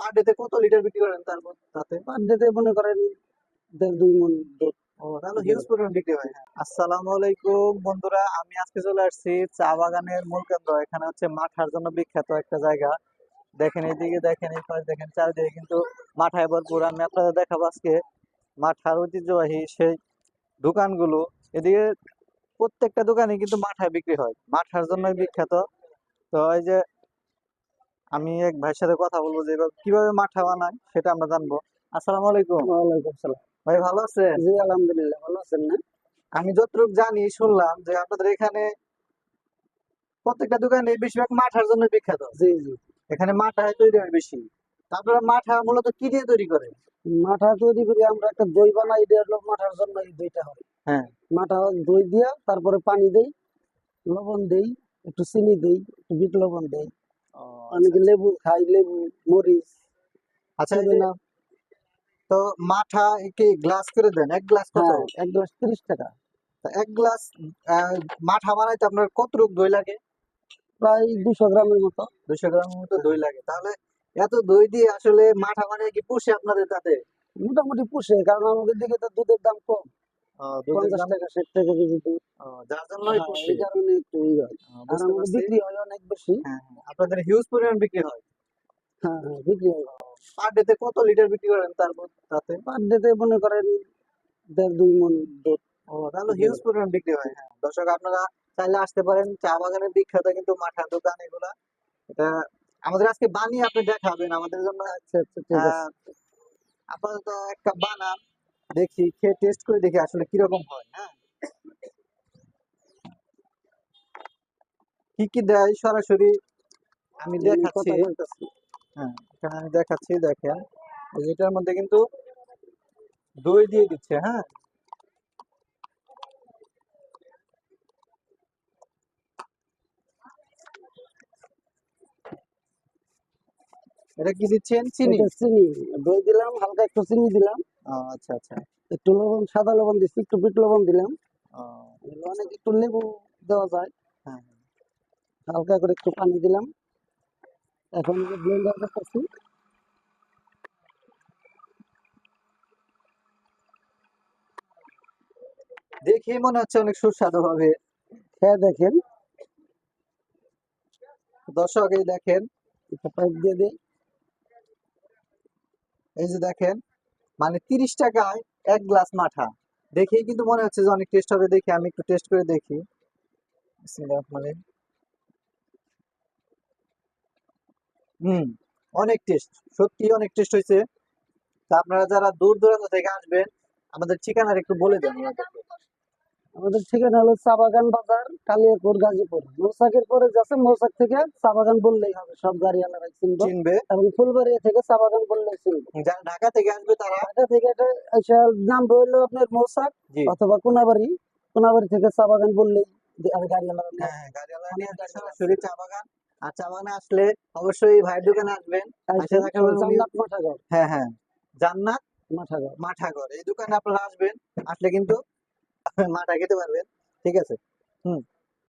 পার ডেতে কত লিটার বিক্রি করেন তারপর তাতে পার ডেতে মনে করেন দুই মন দুধ। বিক্রি হয়। আসসালামু আলাইকুম বন্ধুরা, আমি আজকে চলে আসছি চা বাগানের মূল কেন্দ্র। এখানে হচ্ছে মাঠার জন্য বিখ্যাত একটা জায়গা। দেখেন এইদিকে, দেখেন এই দেখেন চারিদিকে। কিন্তু মাঠায় ভরপুর। আমি আপনাদের দেখাবো আজকে মাঠার ঐতিহ্যবাহী সেই দোকানগুলো। এদিকে প্রত্যেকটা দোকানে কিন্তু মাঠায় বিক্রি হয়। মাঠার জন্যই বিখ্যাত। তো এই যে আমি এক ভাইয়ের সাথে কথা বলব যে কীভাবে মাঠা বানায় সেটা আমরা জানব। আসসালামু আলাইকুম। ওয়ালাইকুম সালাম ভাই ভালো আছেন? জি আলহামদুলিল্লাহ ভালো আছেন না? আমি যতটুকু জানি শুনলাম যে আপনাদের এখানে প্রত্যেকটা দোকানে বেশিরভাগ মাঠার জন্য বিখ্যাত। জি জি। এখানে তৈরি হয় বেশি। তা আপনারা মাঠা মূলত কি দিয়ে তৈরি করেন? মাঠা তৈরি করি আমরা একটা দই বানাই এটা হলো মাঠার জন্য এই দইটা হয়। হ্যাঁ। মাঠা দই দিয়া তারপরে পানি দেই লবণ দেই একটু চিনি দেই একটু বিট লবণ দেই। অনেকে লেবু খাই লেবু মরিচ আচ্ছা পুদিনা তো মাঠা কি গ্লাস করে দেন? এক গ্লাস কত? হ্যাঁ এক গ্লাস তিরিশ টাকা। এক গ্লাস মাঠা বানাইতে আপনার কত রূপ দই লাগে? প্রায় দুশো গ্রামের মতো। দুশো গ্রামের মতো দই লাগে। তাহলে এত দই দিয়ে আসলে মাঠা বানিয়ে কি পুষে আপনাদের তাতে? মোটামুটি পুষে কারণ আমাদের দিকে তো দুধের দাম কম। পঞ্চাশ টাকা ষাট টাকা কেজি দুধ। যার জন্যই হ্যাঁ, এই কারণে একটু ই হয়। আর আমাদের বিক্রি হয় অনেক বেশি। আপনাদের হিউজ পরিমাণ বিক্রি হয়। হ্যাঁ হ্যাঁ বিক্রি হয়। পার ডেতে কত লিটার বিক্রি করেন তারপর তাতে? পার ডেতে মনে করেন দেড় দুই মন দুধ। ও তাহলে হিউজ পরিমাণ বিক্রি হয়। হ্যাঁ দর্শক আপনারা চাইলে আসতে পারেন। চা বাগানের বিখ্যাত কিন্তু মাঠার দোকান এগুলা। এটা আমাদের আজকে বানিয়ে আপনি দেখাবেন। আমাদের জন্য আচ্ছা আচ্ছা ঠিক আছে। আপাতত এক কাপ বানান। দেখি খেয়ে টেস্ট করে দেখি আসলে কীরকম হয় হ্যাঁ? কি কি দেয়? সরাসরি আমি দেখাচ্ছি। হ্যাঁ এখানে আমি দেখাচ্ছি দেখেন। এটার মধ্যে কিন্তু দই দিয়ে দিচ্ছে হ্যাঁ? এটা কি দিচ্ছেন? চিনি। চিনি। দই দিলাম হালকা একটু চিনি দিলাম। আচ্ছা আচ্ছা। একটু লবণ সাদা লবণ দিচ্ছি একটু বিট লবণ দিলাম। অনেক একটু লেবু দেওয়া যায়। হ্যাঁ হালকা করে একটু পানি দিলাম। এখন ব্লেন্ডার করতেছি দেখে মনে হচ্ছে অনেক সুস্বাদু হবে। খেয়ে দেখেন। দর্শক এই দেখেন। পাইপ দিয়ে দিই। এই যে দেখেন। মানে তিরিশ টাকায় এক গ্লাস মাঠা। দেখেই কিন্তু মনে হচ্ছে যে অনেক টেস্ট হবে। দেখি, আমি একটু টেস্ট করে দেখি। মানে। হুম, অনেক টেস্ট সত্যি অনেক টেস্ট হয়েছে। তা আপনারা যারা দূর দূরান্ত থেকে আসবেন, আমাদের ঠিকানার একটু বলে দেন। আমাদের ঠিকানা হলো চা বাগান বাজার কালিয়াপুর গাজীপুর। মৌসাকের পরে যাচ্ছে মৌসাক থেকে চা বাগান বললেই হবে সব গাড়িওয়ালারা চিনবে। চিনবে। এবং ফুলবাড়ি থেকে চা বাগান বললেই চিনবে। যারা ঢাকা থেকে আসবে তারা। ঢাকা থেকে এসে নাম রইল আপনার মৌসাক অথবা কোনাবাড়ি। কোনাবাড়ি থেকে চা বাগান বললেই আর গাড়িওয়ালারা হ্যাঁ হ্যাঁ নিয়ে আসবে সরাসরি চা বাগান আর চা বাগানে আসলে অবশ্যই ভাইয়ের দোকানে আসবেন। জান্নাত মাঠাগড় হ্যাঁ হ্যাঁ জান্নাত মাঠাগড় মাঠাগর এই দোকানে আপনারা আসবেন। আসলে কিন্তু মাঠা খেতে পারবেন ঠিক আছে? হুম।